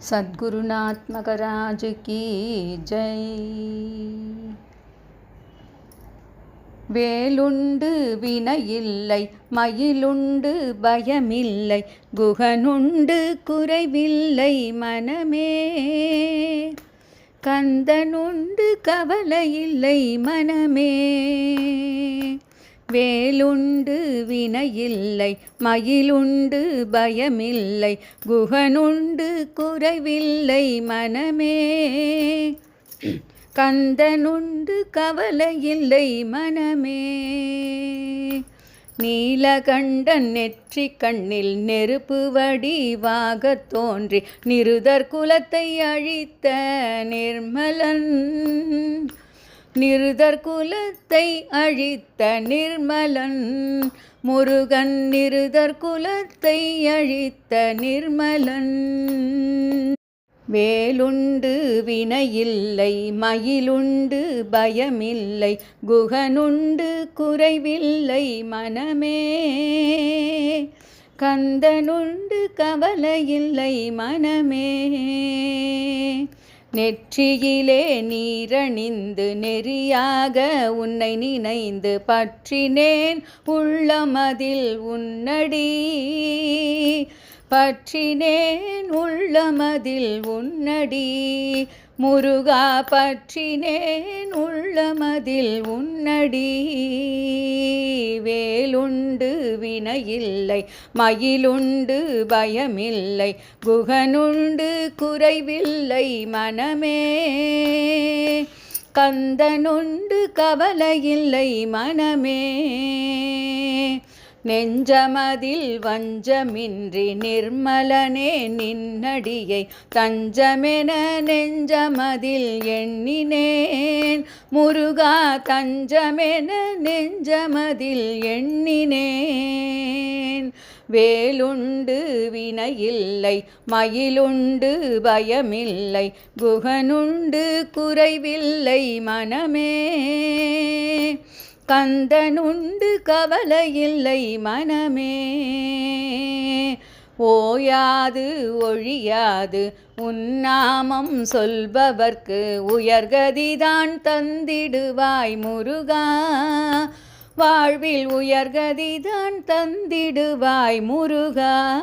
सद्गुरुनाथ मकराज की जय வேலுண்டு வினையில்லை மயிலுண்டு பயமில்லை குகனுண்டு குறைவில்லை மனமே கந்தனுண்டு கவலையில்லை மனமே வேலுண்டு வினையில்லை மயிலுண்டு பயமில்லை குகனுண்டு குறைவில்லை மனமே. கந்தனுண்டு கவலையில்லை மனமே. நீலகண்டன் நெற்றி கண்ணில் நெருப்பு வடிவாகத் தோன்றி நிருதர் குலத்தை அழித்த நிர்மலன். நிருதர் குலத்தை அழித்த நிர்மலன். முருகன் நிருதர் குலத்தை அழித்த நிர்மலன். வேலுண்டு வினையில்லை மயிலுண்டு பயமில்லை குகனுண்டு குறைவில்லை மனமே. கந்தனுண்டு கவலையில்லை மனமே. நெற்றியிலே நீரணிந்து நெறியாக உன்னை நினைந்து பற்றினேன். உள்ளமதில் உன்னடி பற்றினேன். உள்ளமதில் உன்னடி முருகா பற்றினேன். உள்ளமதில் உன்னடி வேலுண்டு வினையில்லை மயிலுண்டு பயமில்லை குகனுண்டு குறைவில்லை மனமே. கந்தனுண்டு கவலையில்லை மனமே. நெஞ்சமதில் வஞ்சமின்றி நிர்மலனே நின்னடியை தஞ்சமென நெஞ்சமதில் எண்ணினேன். முருகா தஞ்சமென நெஞ்சமதில் எண்ணினேன். வேலுண்டு வினையில்லை மயிலுண்டு பயமில்லை குகனுண்டு குறைவில்லை மனமே. கந்தனுண்டு கவலையில்லை மனமே. ஓயாது ஒழியாது உன்னாமம் சொல்பவர்க்கு உயர்கதிதான் தந்திடுவாய் முருகா. வாழ்வில் உயர்கதிதான் தந்திடுவாய் முருகா.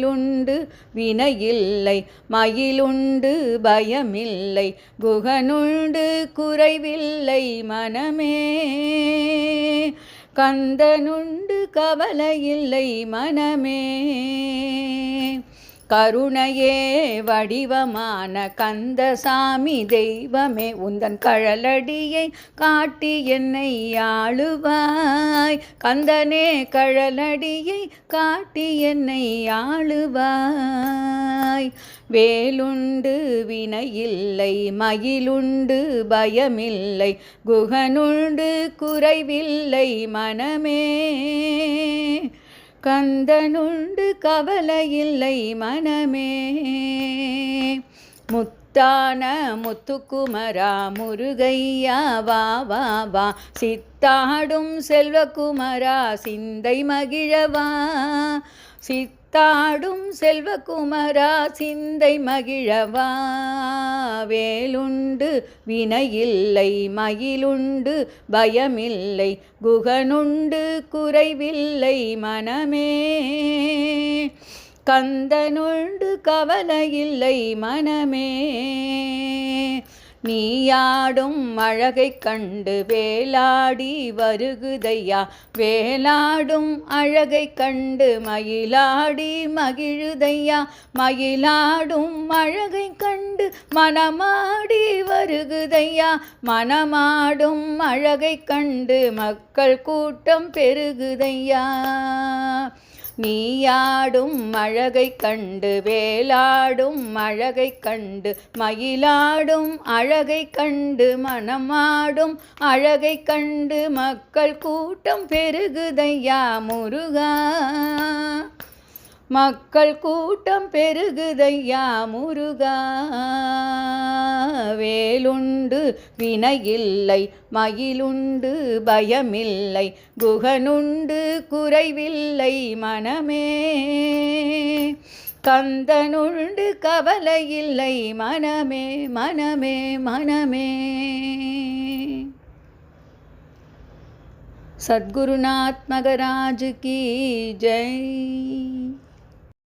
மயிலுண்டு வினையில்லை மயிலுண்டு பயமில்லை குகனுண்டு குறைவில்லை மனமே. கந்தனுண்டு கவலையில்லை மனமே. கருணையே வடிவமான கந்தசாமி தெய்வமே உந்தன் கழலடியை காட்டி என்னை ஆளுவாய். கந்தனே கழலடியை காட்டி என்னை ஆளுவாய். வேலுண்டு வினையில்லை மயிலுண்டு பயமில்லை குகனுண்டு குறைவில்லை மனமே. கந்தனுண்டு கவலையில்லை மனமே. முத்தான முத்துக்குமரா முருகையா வா வா வா. சித்தாடும் செல்வகுமரா சிந்தை மகிழவா. தாடும் செல்வகுமரா சிந்தை மகிழவா வேலுண்டு வினையில்லை மயிலுண்டு பயமில்லை குகனுண்டு குறைவில்லை மனமே. கந்தனுண்டு கவலையில்லை மனமே. நீயாடும் அழகை கண்டு வேலாடி வருகுதையா? வேலாடும் அழகை கண்டு மயிலாடி மகிழுதையா? மயிலாடும் அழகை கண்டு மனமாடி வருகுதையா? மனமாடும் அழகை கண்டு மக்கள் கூட்டம் பெருகுதையா? நீயாடும் அழகை கண்டு வேலாடும் அழகை கண்டு மயிலாடும் அழகை கண்டு மனமாடும் அழகை கண்டு மக்கள் கூட்டம் பெருகுதையா முருகா. மக்கள் கூட்டம் பெருகுதையா முருகா. வேலுண்டு வினையில்லை மயிலுண்டு பயமில்லை குகனுண்டு குறைவில்லை மனமே. கந்தனுண்டு கவலை இல்லை மனமே மனமே மனமே. சத்குருநாத் மகராஜ் கி. ஜெய்.